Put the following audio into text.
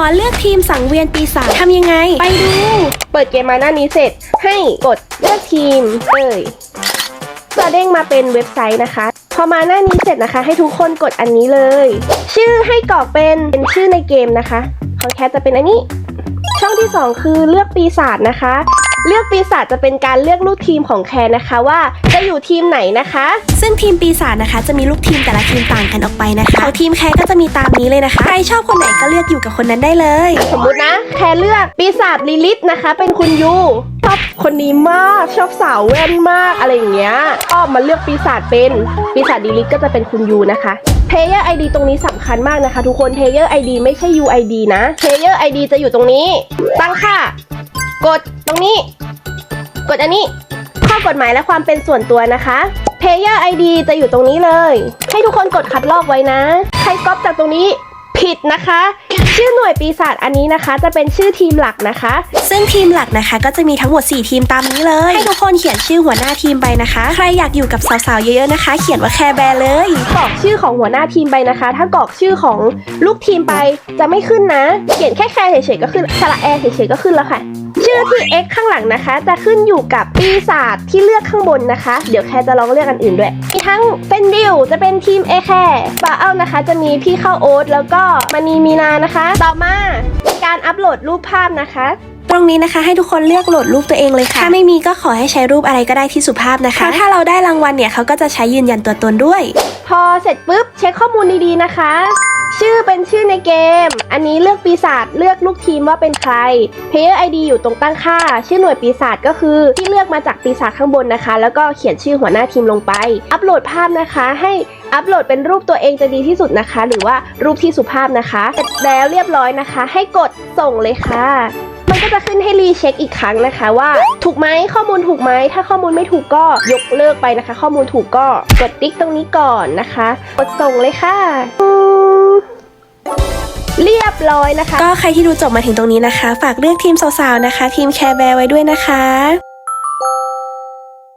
อนเลือกทีมสังเวียนปีศาจทำยังไง ไปดู เปิดเกมมาหน้านี้เสร็จ ให้กดเลือกทีมเลยจะเด้งมาเป็นเว็บไซต์นะคะ พอมาหน้านี้เสร็จนะคะ ให้ทุกคนกดอันนี้เลย ชื่อให้กรอกเป็นเป็นชื่อในเกมนะคะของแคทจะเป็นอันนี้ ช่องที่ 2 คือเลือกปีศาจนะคะ เลือกปีศาจจะเป็นการเลือกลูกทีมของแคนนะคะว่าจะอยู่ทีมไหนนะคะ ซึ่งทีมปีศาจนะคะ จะมีลูกทีมแต่ละทีมต่างกันออกไปนะคะของทีมแคร์ก็จะมีตามนี้เลยนะคะ ใครชอบคนไหนก็เลือกอยู่กับคนนั้นได้เลย สมมุตินะ แคนเลือกปีศาจลิลิตนะคะ เป็นคุณยูชอบคนนี้มากชอบสาวแว่นมากอะไรอย่างเงี้ยก็มาเลือกปีศาจเป็นปีศาจลิลิตก็จะเป็นคุณยูนะคะ Player ID ตรงนี้สำคัญมากนะคะ ทุกคน Player ID ไม่ใช่ UID นะ Player ID จะอยู่ตรงนี้ ตั้งค่า กดตรงนี้ กดอันนี้ ข้อกฎหมายและความเป็นส่วนตัวนะคะ Player ID จะอยู่ตรงนี้เลย ให้ทุกคนกดคัดลอกไว้นะ ใครก๊อปจากตรงนี้ผิดนะคะ ชื่อหน่วยปีศาจอันนี้นะคะ จะเป็นชื่อทีมหลักนะคะ ซึ่งทีมหลักนะคะ ก็จะมีทั้งหมด 4 ทีมตามนี้เลย ให้ทุกคนเขียนชื่อหัวหน้าทีมไปนะคะ ใครอยากอยู่กับสาวๆเยอะๆนะคะ เขียนว่าแคร์แบร์เลยกรอกชื่อของหัวหน้าทีมไปนะคะ ถ้ากรอกชื่อของลูกทีมไปจะไม่ขึ้นนะ เขียนแค่แคร์เฉยๆก็ขึ้นสระแอร์เฉยๆก็ขึ้นแล้วค่ะชื่อที่ X ข้างหลังนะคะ จะขึ้นอยู่กับปีศาจที่เลือกข้างบนนะคะ เดี๋ยวแคร์จะลองเลือกอันอื่นด้วย มีทั้งเป็นดิวจะเป็นทีม A แคร์บาเอานะคะ จะมีพี่เข้าโอ๊ตแล้วก็มณีมีนานะคะต่อมาการอัปโหลดรูปภาพนะคะ ตรงนี้นะคะให้ทุกคนเลือกโหลดรูปตัวเองเลยค่ะ ถ้าไม่มีก็ขอให้ใช้รูปอะไรก็ได้ที่สุภาพนะคะเพราะถ้าเราได้รางวัลเนี่ยเขาก็จะใช้ยืนยันตัวตนด้วย พอเสร็จปุ๊บเช็คข้อมูลดีๆนะคะ ชื่อเป็นชื่อในเกม อันนี้เลือกปีศาจเลือกลูกทีมว่าเป็นใคร Player ID อยู่ตรงตั้งค่า ชื่อหน่วยปีศาจก็คือ ที่เลือกมาจากปีศาจข้างบนนะคะ แล้วก็เขียนชื่อหัวหน้าทีมลงไป อัปโหลดภาพนะคะให้ อัปโหลดเป็นรูปตัวเองจะดีที่สุดนะคะ หรือว่ารูปที่สุภาพนะคะเสร็จแล้วเรียบร้อยนะคะ ให้กดส่งเลยค่ะมันก็จะขึ้นให้รีเช็คอีกครั้งนะคะว่า ถูกไหมข้อมูลถูกไหมถ้าข้อมูลไม่ถูกก็ยกเลิกไปนะคะ ข้อมูลถูกก็กดติ๊กตรงนี้ก่อนนะคะ กดส่งเลยค่ะเรียบร้อยนะคะ ก็ใครที่ดูจบมาถึงตรงนี้นะคะ ฝากเลือกทีมสาวๆนะคะ ทีมแคร์แบร์ไว้ด้วยนะคะ